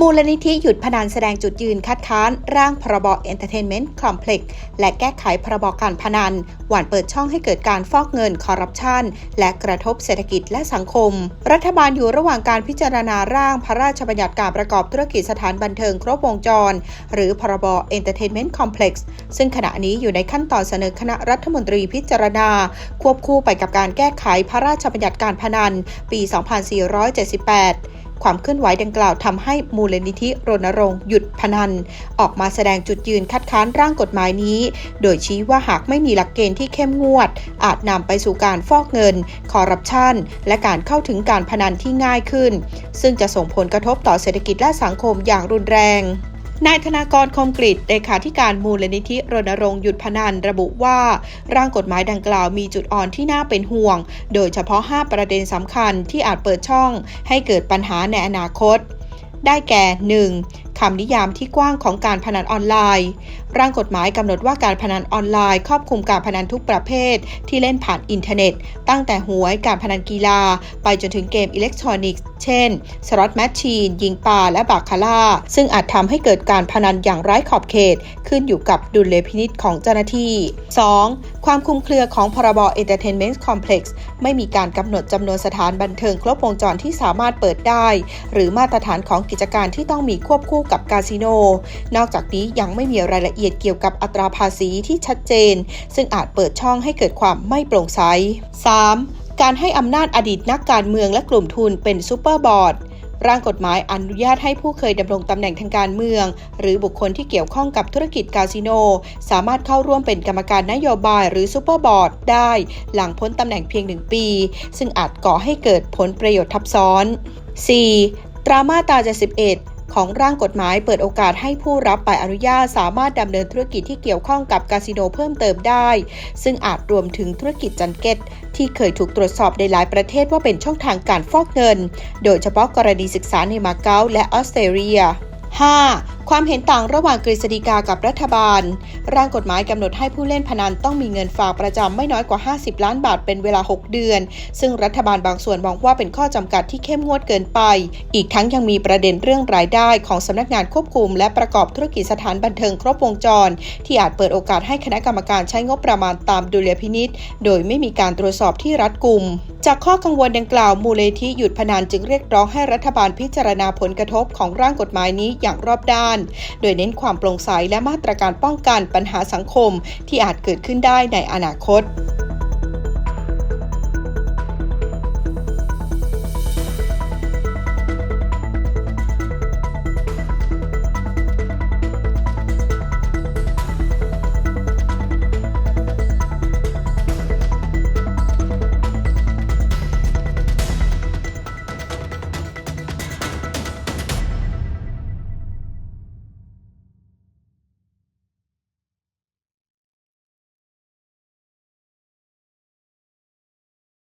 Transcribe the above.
มูลนิธิหยุดพนันแสดงจุดยืนคัดค้าน ร่างพรบเอนเตอร์เทนเมนต์คอมเพล็กซ์และแก้ไขพรบการพนัน หว่านเปิดช่องให้เกิดการฟอกเงินคอร์รัปชันและกระทบเศรษฐกิจและสังคม รัฐบาลอยู่ระหว่างการพิจารณาร่างพระราชบัญญัติการประกอบธุรกิจสถานบันเทิงครบวงจร หรือพรบเอนเตอร์เทนเมนต์คอมเพล็กซ์ซึ่งขณะนี้อยู่ในขั้นตอนเสนอคณะรัฐมนตรีพิจารณา ควบคู่ไปกับการแก้ไขพระราชบัญญัติการพนัน ปี 2478 ความเคลื่อนไหวดังกล่าวทำให้มูลนิธิรณรงค์หยุดพนัน ออกมาแสดงจุดยืนคัดค้านร่างกฎหมายนี้ โดยชี้ว่าหากไม่มีหลักเกณฑ์ที่เข้มงวด อาจนำไปสู่การฟอกเงิน คอร์รัปชัน และการเข้าถึงการพนันที่ง่ายขึ้น ซึ่งจะส่งผลกระทบต่อเศรษฐกิจและสังคมอย่างรุนแรง นายธนากรคมกริตเลขาธิการมูลนิธิรณรงค์หยุดพนันระบุว่า ร่างกฎหมายดังกล่าวมีจุดอ่อนที่น่าเป็นห่วง โดยเฉพาะ 5 ประเด็นสำคัญที่อาจเปิดช่อง ให้เกิดปัญหาในอนาคต ได้แก่ 1. คำนิยามที่กว้างของการพนันออนไลน์ ร่างกฎหมายกำหนดว่าการพนันออนไลน์ ครอบคลุมการพนันทุกประเภทที่เล่นผ่านอินเทอร์เน็ต ตั้งแต่หวยการพนันกีฬา ไปจนถึงเกมอิเล็กทรอนิกส์ เช่นสล็อตแมชชีน ยิงปลาและบาคาร่า ซึ่งอาจทำให้เกิดการพนันอย่างไร้ขอบเขต ขึ้นอยู่กับดุลยพินิษของเจ้าหน้าที่ 2. ความคุมเครือของพรบ Entertainment Complex ไม่มีการกำหนดจำนวนสถานบันเทิงครบวงจรที่สามารถเปิดได้ หรือมาตรฐานของกิจการที่ต้องมีควบคู่กับคาสิโน นอกจากนี้ยังไม่มีรายละเอียดเกี่ยวกับอัตราภาษีที่ชัดเจน ซึ่งอาจเปิดช่องให้เกิดความไม่โปร่งใส 3. การให้อำนาจอดีตนักการเมืองและกลุ่มทุนเป็นซูเปอร์บอร์ดร่างกฎหมายอนุญาตให้ผู้เคยดำรงตำแหน่งทางการเมือง หรือบุคคลที่เกี่ยวข้องกับธุรกิจคาสิโน สามารถเข้าร่วมเป็นกรรมการนโยบายหรือซูเปอร์บอร์ดได้ หลังพ้นตำแหน่งเพียงหนึ่งปี ซึ่งอาจก่อให้เกิดผลประโยชน์ทับซ้อน 4. ตรามาตรา71 ของร่างกฎหมายเปิดโอกาสให้ผู้รับใบอนุญาตสามารถดำเนินธุรกิจที่เกี่ยวข้องกับคาสิโนเพิ่มเติมได้ ซึ่งอาจรวมถึงธุรกิจจันเก็ต ที่เคยถูกตรวจสอบในหลายประเทศว่าเป็นช่องทางการฟอกเงิน โดยเฉพาะกรณีศึกษาในมาเก๊าและออสเตรเลีย 5. ความเห็นต่างระหว่างกฤษฎีกากับรัฐบาล ร่างกฎหมายกำหนดให้ผู้เล่นพนันต้องมีเงินฝากประจำไม่น้อยกว่า 50 ล้านบาทเป็นเวลา 6 เดือน ซึ่งรัฐบาลบางส่วนมองว่าเป็นข้อจำกัดที่เข้มงวดเกินไป อีกทั้งยังมีประเด็นเรื่องรายได้ของสำนักงานควบคุม และประกอบธุรกิจสถานบันเทิงครบวงจร ที่อาจเปิดโอกาสให้คณะกรรมการใช้งบประมาณตามดุลยพินิษโดยไม่มีการตรวจสอบที่รัดกุม จากข้อกังวลดังกล่าวมูลนิธิหยุดพนันจึงเรียกร้องให้รัฐบาลพิจารณาผลกระทบของร่างกฎหมายนี้อย่างรอบด้านโดยเน้นความโปร่งใสและมาตรการป้องกันปัญหาสังคมที่อาจเกิดขึ้นได้ในอนาคต